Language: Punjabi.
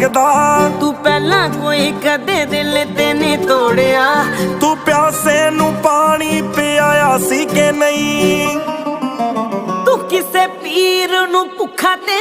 ਲੱਗਦਾ। ਤੂੰ ਪਹਿਲਾਂ ਕੋਈ ਕਦੇ ਦਿਲ ਤੇ ਨਹੀਂ ਤੋੜਿਆ। ਤੂੰ ਪਿਆਸੇ ਨੂੰ ਪਾਣੀ ਪਿਆਇਆ ਸੀ ਕਿ ਨਹੀਂ? ਤੂੰ ਕਿਸੇ ਪੀਰ ਨੂੰ ਭੁੱਖਾ ਤੇ